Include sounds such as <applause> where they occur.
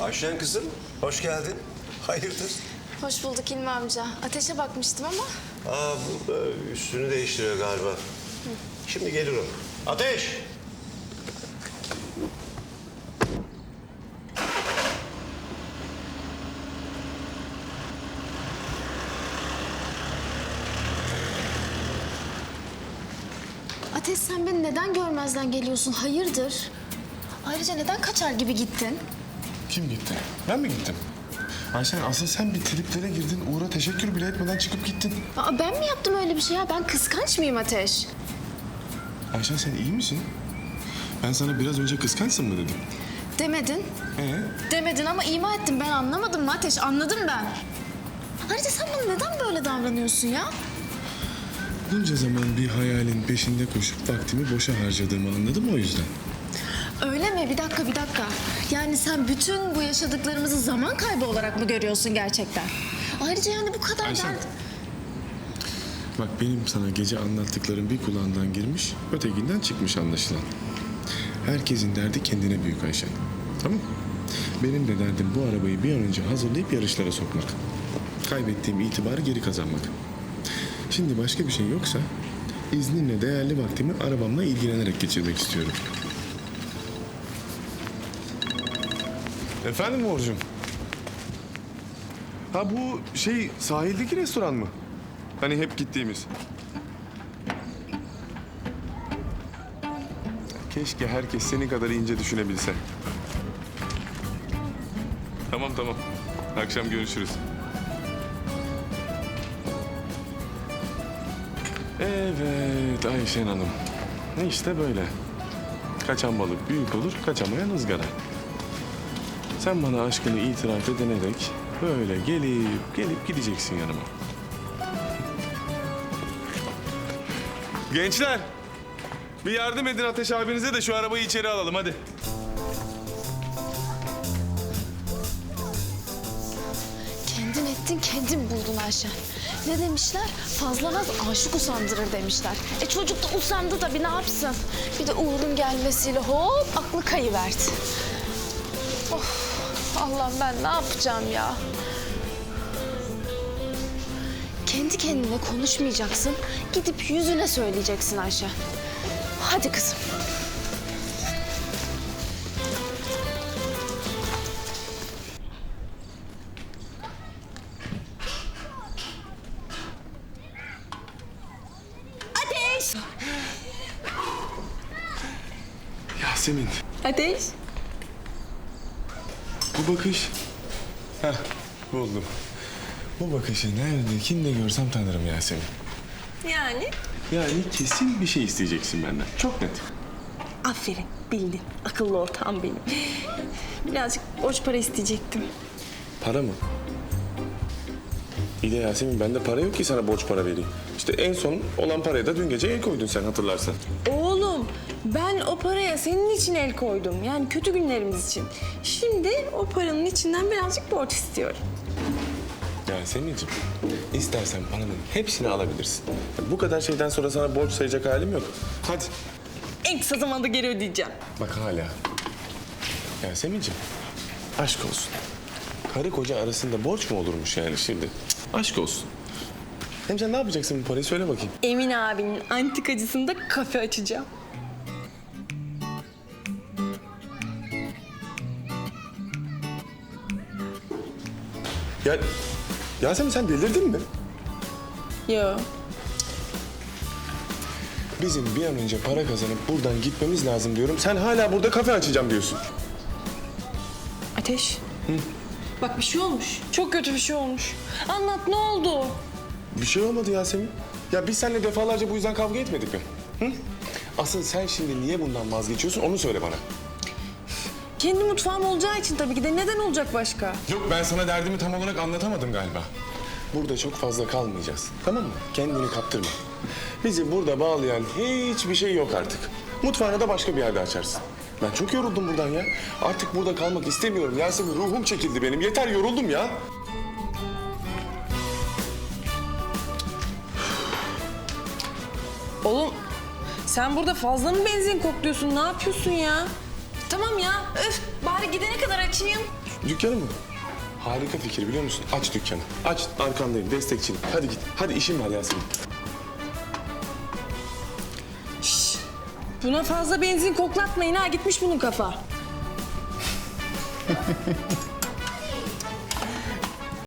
Ayşen kızım, hoş geldin. Hayırdır? Hoş bulduk İlmi amca. Ateşe bakmıştım ama Aa, bu e, üstünü değiştiriyor galiba. Şimdi gelir o. Ateş! Ateş sen beni neden görmezden geliyorsun? Hayırdır? Ayrıca neden kaçar gibi gittin? Kim gitti? Ben mi gittim? Ayşen asıl sen bir triplere girdin. Uğur'a teşekkür bile etmeden çıkıp gittin. Aa, ben mi yaptım öyle bir şey ya? Ben kıskanç mıyım Ateş? Ayşen sen iyi misin? Ben sana biraz önce kıskançsın mı dedim. Demedin. Ee? Demedin ama ima ettim. Ben anlamadım mı Ateş? Anladım ben. Ayrıca sen bana neden böyle davranıyorsun ya? Bunca zaman bir hayalin peşinde koşup vaktimi boşa harcadığımı anladım o yüzden. Öyle mi? Bir dakika, bir dakika. Yani sen bütün bu yaşadıklarımızı zaman kaybı olarak mı görüyorsun gerçekten? Ayrıca yani bu kadar Ayşen. dert... Bak benim sana gece anlattıklarım bir kulağından girmiş, ötekinden çıkmış anlaşılan. Herkesin derdi kendine büyük Ayşen. Tamam? Benim de derdim bu arabayı bir an önce hazırlayıp yarışlara sokmak. Kaybettiğim itibarı geri kazanmak. Şimdi başka bir şey yoksa izninle değerli vaktimi arabamla ilgilenerek geçirmek istiyorum. Efendim Uğurcuğum? Ha bu şey sahildeki restoran mı? Hani hep gittiğimiz. Keşke herkes senin kadar ince düşünebilse. Tamam tamam. Akşam görüşürüz. Evet Ayşen Hanım. İşte böyle. Kaçan balık büyük olur, kaçamayan ızgara. Sen bana aşkını itiraf edene dek böyle gelip gelip gideceksin yanıma. Gençler, bir yardım edin Ateş abinize de şu arabayı içeri alalım hadi. Kendin ettin, kendin buldun Ayşen. Ne demişler? Fazla naz aşık usandırır demişler. E çocuk da usandı da bir ne yapsın? Bir de Uğur'un gelmesiyle hop aklı kayıverdi. Of Allah'ım ben ne yapacağım ya? Kendi kendine konuşmayacaksın. Gidip yüzüne söyleyeceksin Ayşen. Hadi kızım. Ateş! Yasemin, Ateş. Bu bakış... Heh, buldum. Bu bakışı nerede, kimde görsem tanırım Yasemin. Yani? Yani kesin bir şey isteyeceksin benden. Çok net. Aferin bildin. Akıllı ortağım benim. Birazcık borç para isteyecektim. Para mı? İyi de Yasemin bende para yok ki sana borç para vereyim. İşte en son olan paraya da dün gece el koydun sen hatırlarsan. Oğlum ben o paraya senin için el koydum. Yani kötü günlerimiz için. Şimdi o paranın içinden birazcık borç istiyorum. Yasemin'ciğim istersen paranın hepsini alabilirsin. Bu kadar şeyden sonra sana borç sayacak halim yok. Hadi. En kısa zamanda geri ödeyeceğim. Bak hala. Yasemin'ciğim aşk olsun. Karı koca arasında borç mu olurmuş yani şimdi? Cık, aşk olsun. Hem sen ne yapacaksın bu parayı söyle bakayım. Emin abinin antikacısında kafe açacağım. Ya Yasemin sen delirdin mi? Yo. Bizim bir an önce para kazanıp buradan gitmemiz lazım diyorum. Sen hala burada kafe açacağım diyorsun. Ateş. Bak bir şey olmuş. Çok kötü bir şey olmuş. Anlat ne oldu? Bir şey olmadı Yasemin. Ya biz seninle defalarca bu yüzden kavga etmedik mi? Hı? Asıl sen şimdi niye bundan vazgeçiyorsun onu söyle bana. Kendi mutfağım olacağı için tabii ki de neden olacak başka? Yok ben sana derdimi tam olarak anlatamadım galiba. Burada çok fazla kalmayacağız. Tamam mı? Kendini kaptırma. Bizi burada bağlayan hiçbir şey yok artık. Mutfağını da başka bir yerde açarsın. Ben çok yoruldum buradan ya. Artık burada kalmak istemiyorum. Yasemin ruhum çekildi benim. Yeter yoruldum ya. Oğlum sen burada fazla mı benzin kokluyorsun? Ne yapıyorsun ya? Tamam ya. Öf bari gidene kadar açayım. Dükkanı mı? Harika fikir biliyor musun? Aç dükkanı. Aç arkandayım destekçinim. Hadi git. Hadi işim var Yasemin. Buna fazla benzin koklatmayın ha gitmiş bunun kafa. <laughs>